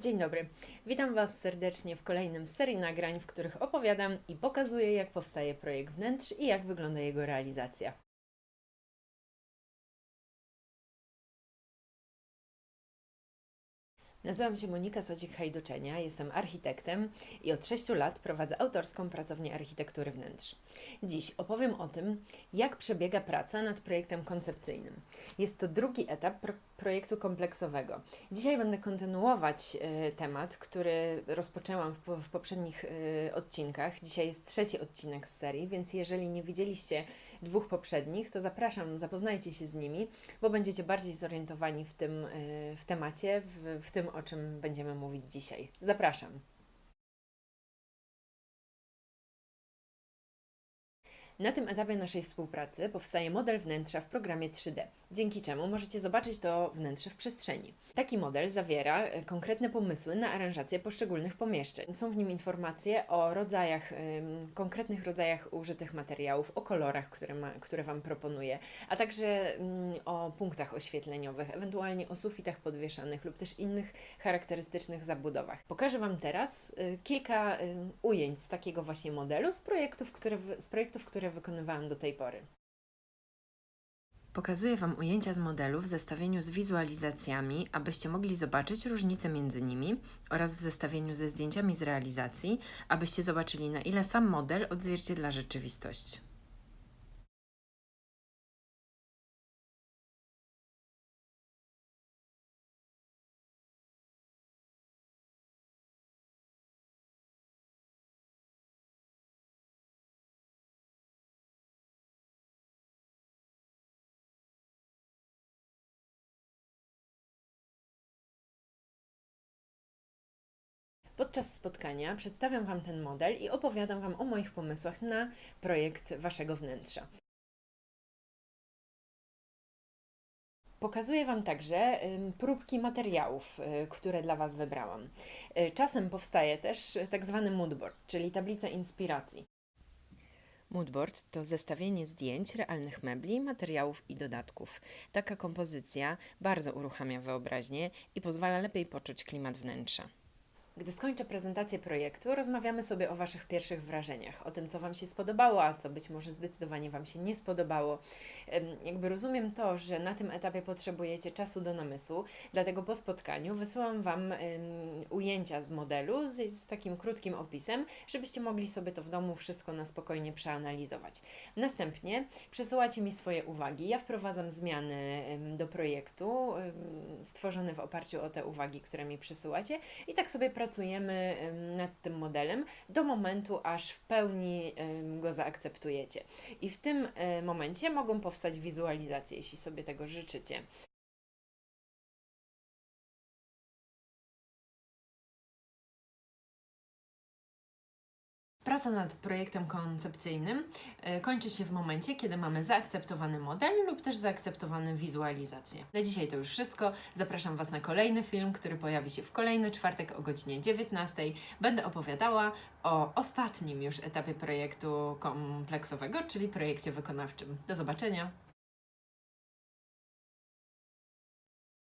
Dzień dobry. Witam Was serdecznie w kolejnym serii nagrań, w których opowiadam i pokazuję, jak powstaje projekt wnętrz i jak wygląda jego realizacja. Nazywam się Monika Sodzik-Hajduczenia, jestem architektem i od 6 lat prowadzę autorską pracownię architektury wnętrz. Dziś opowiem o tym, jak przebiega praca nad projektem koncepcyjnym. Jest to drugi etap pro projektu kompleksowego. Dzisiaj będę kontynuować e, temat, który rozpoczęłam w, po, w poprzednich e, odcinkach. Dzisiaj jest trzeci odcinek z serii, więc jeżeli nie widzieliście dwóch poprzednich, to zapraszam, zapoznajcie się z nimi, bo będziecie bardziej zorientowani w tym e, w temacie, w, w tym, o czym będziemy mówić dzisiaj. Zapraszam. Na tym etapie naszej współpracy powstaje model wnętrza w programie 3D, dzięki czemu możecie zobaczyć to wnętrze w przestrzeni. Taki model zawiera e, konkretne pomysły na aranżację poszczególnych pomieszczeń. Są w nim informacje o rodzajach, konkretnych rodzajach użytych materiałów, o kolorach, które, ma, które Wam proponuję, a także ym, o punktach oświetleniowych, ewentualnie o sufitach podwieszanych lub też innych charakterystycznych zabudowach. Pokażę Wam teraz y, kilka ujęć z takiego właśnie modelu, z projektów, które, z projektów, które wykonywałam do tej pory. Pokazuję Wam ujęcia z modelu w zestawieniu z wizualizacjami, abyście mogli zobaczyć różnice między nimi oraz w zestawieniu ze zdjęciami z realizacji, abyście zobaczyli na ile sam model odzwierciedla rzeczywistość. Podczas spotkania przedstawiam Wam ten model i opowiadam Wam o moich pomysłach na projekt Waszego wnętrza. Pokazuję Wam także próbki materiałów, y, które dla Was wybrałam. Y, Czasem powstaje też tak zwany moodboard, czyli tablica inspiracji. Moodboard to zestawienie zdjęć realnych mebli, materiałów i dodatków. Taka kompozycja bardzo uruchamia wyobraźnię i pozwala lepiej poczuć klimat wnętrza. Gdy skończę prezentację projektu, rozmawiamy sobie o Waszych pierwszych wrażeniach, o tym, co Wam się spodobało, a co być może zdecydowanie Wam się nie spodobało. Jakby rozumiem to, że na tym etapie potrzebujecie czasu do namysłu, dlatego po spotkaniu wysyłam Wam ujęcia z modelu z, z takim krótkim opisem, żebyście mogli sobie to w domu wszystko na spokojnie przeanalizować. Następnie przesyłacie mi swoje uwagi. Ja wprowadzam zmiany do projektu stworzony w oparciu o te uwagi, które mi przesyłacie i tak sobie pracujemy em, nad tym modelem do momentu, aż w pełni go zaakceptujecie. I w tym e, momencie mogą powstać wizualizacje, jeśli sobie tego życzycie. Praca nad projektem koncepcyjnym e, kończy się w momencie, kiedy mamy zaakceptowany model lub też zaakceptowane wizualizacje. Na dzisiaj to już wszystko. Zapraszam Was na kolejny film, który pojawi się w kolejny czwartek o godzinie 19. Będę opowiadała o ostatnim już etapie projektu kompleksowego, czyli projekcie wykonawczym. Do zobaczenia.